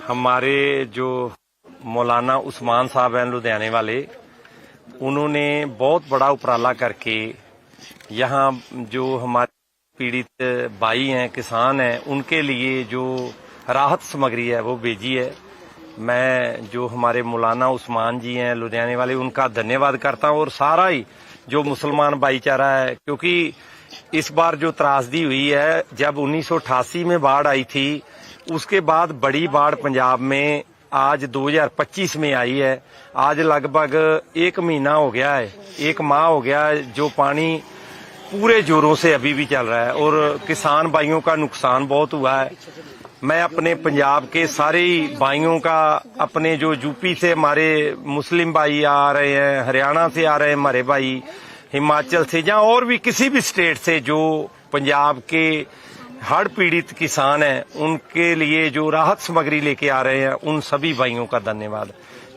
हमारे जो मौलाना उस्मान साहब हैं लुधियाने वाले, उन्होंने बहुत बड़ा उपराला करके यहाँ जो हमारे पीड़ित भाई हैं, किसान हैं, उनके लिए जो राहत सामग्री है वो भेजी है। मैं जो हमारे मौलाना उस्मान जी हैं लुधियाने वाले, उनका धन्यवाद करता हूँ और सारा ही जो मुसलमान भाईचारा है, क्योंकि इस बार जो त्रासदी हुई है, जब 1988 में बाढ़ आई थी उसके बाद बड़ी बाढ़ पंजाब में आज 2025 में आई है आज लगभग एक महीना हो गया है एक माह हो गया है जो पानी पूरे जोरों से अभी भी चल रहा है और किसान भाइयों का नुकसान बहुत हुआ है मैं अपने पंजाब के सारे ही भाइयों का अपने जो यूपी से हमारे मुस्लिम भाई आ रहे हैं हरियाणा से आ रहे हैं हमारे भाई हिमाचल से या और भी किसी भी स्टेट से जो पंजाब के हड़ पीड़ित किसान हैं, उनके लिए जो राहत सामग्री लेके आ रहे हैं, उन सभी भाइयों का धन्यवाद।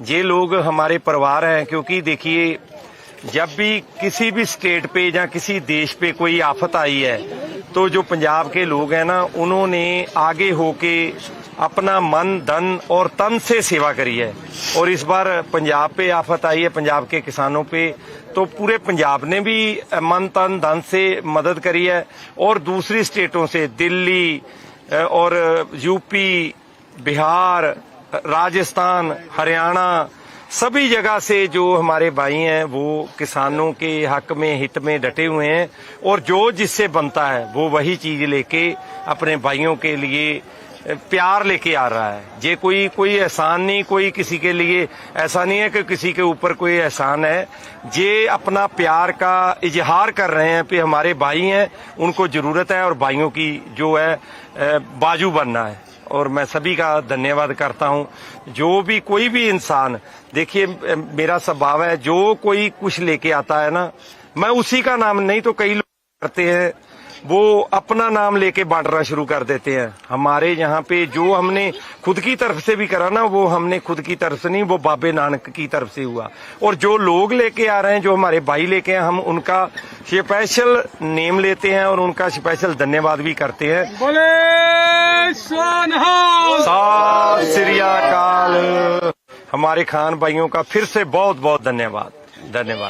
ये लोग हमारे परिवार हैं, क्योंकि देखिए, जब भी किसी भी स्टेट पे या किसी देश पे कोई आफत आई है तो जो पंजाब के लोग हैं ना, उन्होंने आगे होके अपना मन, धन और तन से सेवा करी है और इस बार पंजाब पे आफत आई है पंजाब के किसानों पे तो पूरे पंजाब ने भी मन, तन, धन से मदद करी है। और दूसरी स्टेटों से, दिल्ली और यूपी, बिहार, राजस्थान, हरियाणा, सभी जगह से जो हमारे भाई हैं, वो किसानों के हक में, हित में डटे हुए हैं। और जो जिससे बनता है, वो वही चीज़ लेके अपने भाइयों के लिए प्यार लेके आ रहा है। ये कोई कोई एहसान नहीं, कोई किसी के लिए ऐसा नहीं है कि किसी के ऊपर कोई एहसान है। ये अपना प्यार का इजहार कर रहे हैं कि हमारे भाई हैं, उनको ज़रूरत है और भाइयों की जो है बाजू बनना है। और मैं सभी का धन्यवाद करता हूँ। जो भी कोई भी इंसान, देखिए मेरा स्वभाव है, जो कोई कुछ लेके आता है ना, मैं उसी का नाम नहीं तो कई लोग करते हैं। वो अपना नाम लेके बांटना शुरू कर देते हैं। हमारे यहाँ पे जो हमने खुद की तरफ़ से भी करा ना वो हमने खुद की तरफ़ से नहीं वो बाबे नानक की तरफ़ से हुआ। और जो लोग लेके आ रहे हैं जो हमारे भाई लेके हैं हम उनका स्पेशल नेम लेते हैं और उनका स्पेशल धन्यवाद भी करते हैं। बोले सोनहा श्री अकाल। हमारे खान भाइयों का फिर से बहुत बहुत धन्यवाद। धन्यवाद।